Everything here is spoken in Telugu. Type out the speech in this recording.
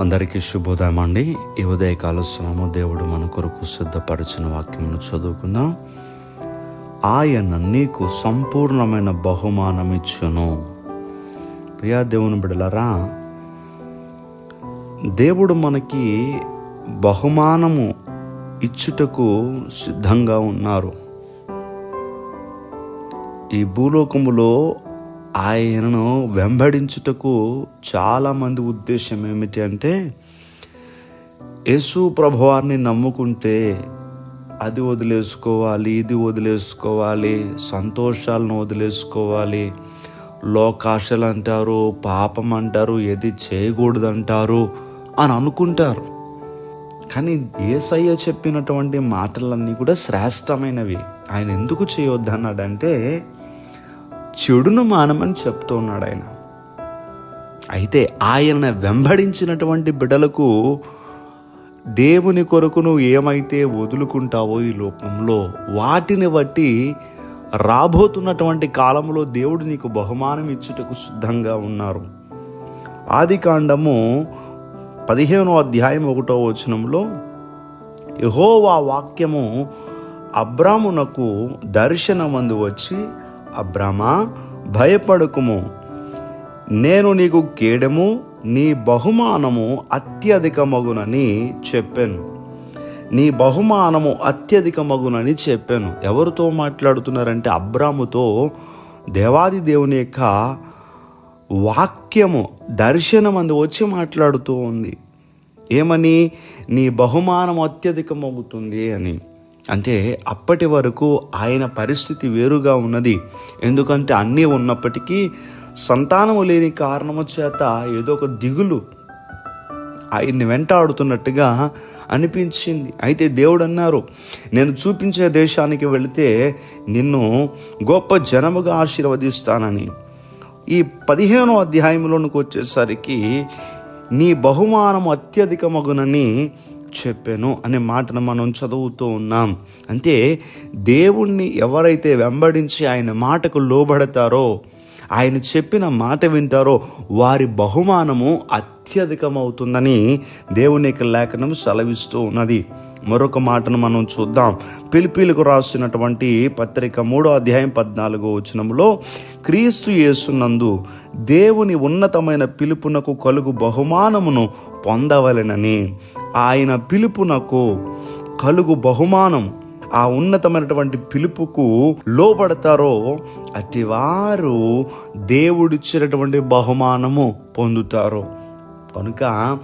అందరికీ శుభోదయం అండి. ఈ ఉదయకాల స్వామి దేవుడు మన కొరకు సిద్ధపరిచిన వాక్యమును చదువుకుందాం. ఆయన నీకు సంపూర్ణమైన బహుమానం ఇచ్చును. ప్రియా దేవుని బిడలరా దేవుడు మనకి బహుమానము ఇచ్చుటకు సిద్ధంగా ఉన్నారు. ఈ భూలోకములో ఆయనను వెంబడించుటకు చాలామంది ఉద్దేశం ఏమిటి అంటే యేసు ప్రభువారిని నమ్ముకుంటే అది వదిలేసుకోవాలి ఇది వదిలేసుకోవాలి సంతోషాలను వదిలేసుకోవాలి. లోకాశలు అంటారు పాపం అంటారు ఏది చేయకూడదు అంటారు అని అనుకుంటారు. కానీ ఏసయ్య చెప్పినటువంటి మాటలన్నీ కూడా శ్రేష్టమైనవి. ఆయన ఎందుకు చేయొద్దన్నాడంటే చెడును మానమని చెప్తూ ఉన్నాడు ఆయన అయితే ఆయన వెంబడించినటువంటి బిడలకు దేవుని కొరకు నువ్వు ఏమైతే వదులుకుంటావో ఈ లోకంలో వాటిని బట్టి రాబోతున్నటువంటి కాలంలో దేవుడు నీకు బహుమానం ఇచ్చుటకు సిద్ధంగా ఉన్నారు. ఆది కాండము పదిహేనో అధ్యాయం ఒకటో వచనంలో యహోవా వాక్యము అబ్రామునకు దర్శనమందు వచ్చి అబ్రామా భయపడకుము. నేను నీకు కేడము నీ బహుమానము అత్యధికమగునని చెప్పాను. నీ బహుమానము అత్యధికమగునని చెప్పాను. ఎవరితో మాట్లాడుతున్నారంటే అబ్రాముతో దేవాది దేవుని యొక్క వాక్యము దర్శనం అందు వచ్చి మాట్లాడుతూ ఉంది. ఏమని? నీ బహుమానం అత్యధికమవుతుంది అని. అంటే అప్పటి వరకు ఆయన పరిస్థితి వేరుగా ఉన్నది. ఎందుకంటే అన్నీ ఉన్నప్పటికీ సంతానము లేని కారణము చేత ఏదో ఒక దిగులు ఆయన్ని వెంటాడుతున్నట్టుగా అనిపించింది. అయితే దేవుడు అన్నారు నేను చూపించే దేశానికి వెళితే నిన్ను గొప్ప జనముగా ఆశీర్వదిస్తానని. ఈ పదిహేనో అధ్యాయంలోనికి వచ్చేసరికి నీ బహుమానం అత్యధికమగునని చెప్పాను అనే మాటను మనం చదువుతూ ఉన్నాం. అంటే దేవుణ్ణి ఎవరైతే వెంబడించి ఆయన మాటకు లోబడతారో ఆయన చెప్పిన మాట వింటారో వారి బహుమానము అత్యధికమవుతుందని దేవుని యొక్క లేఖనం సెలవిస్తూ ఉన్నది. మరొక మాటను మనం చూద్దాం. పిలిపిలకు రాసినటువంటి పత్రిక మూడో అధ్యాయం పద్నాలుగో వచనంలో క్రీస్తు యేసునందు దేవుని ఉన్నతమైన పిలుపునకు కలుగు బహుమానమును పొందవలెనని. ఆయన పిలుపునకు కలుగు బహుమానం ఆ ఉన్నతమైనటువంటి పిలుపుకు లోపడతారో అటివారు దేవుడిచ్చినటువంటి బహుమానము పొందుతారు. కనుక